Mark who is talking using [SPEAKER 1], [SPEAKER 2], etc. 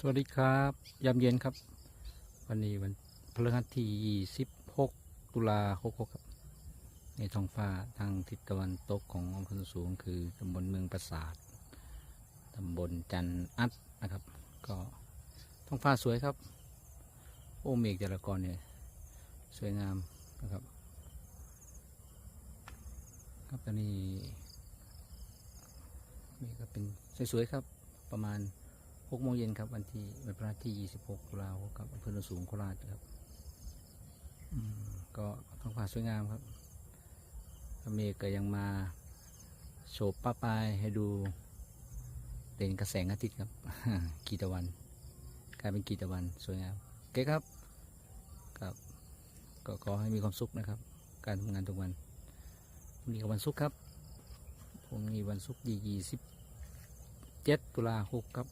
[SPEAKER 1] สวัสดีครับยามเย็นครับ วันนี้วันพฤหัสที่ 26 ตุลาคมครับ ในท้องฟ้าทางทิศตะวันตกของอำเภอสูง คือตำบลเมืองปราสาทตำบลจันอัดนะครับ ก็ท้องฟ้าสวยครับ โอ้เมฆจรากรเนี่ยสวยงามนะครับ ครับตอนนี้เมฆก็เป็นสวยๆครับประมาณ หกโมงเย็นครับ วันที่วันพระที่26ตุลาคมครับอำเภอโนนสูงโคราชครับอืมก็ท้องฟ้าสวยงามครับพระเมฆก็ยังมาโฉบป้าปลายให้ดูเด่นกระแสงอาทิตย์ครับกีตะวัน กลายเป็นกีตะวันสวยงามโอเคครับครับ ก็ขอให้มีความสุขนะครับ การทำงานทุกวันพรุ่งนี้ก็วันศุกร์ครับพรุ่งนี้วันศุกร์ที่27ตุลาคมครับ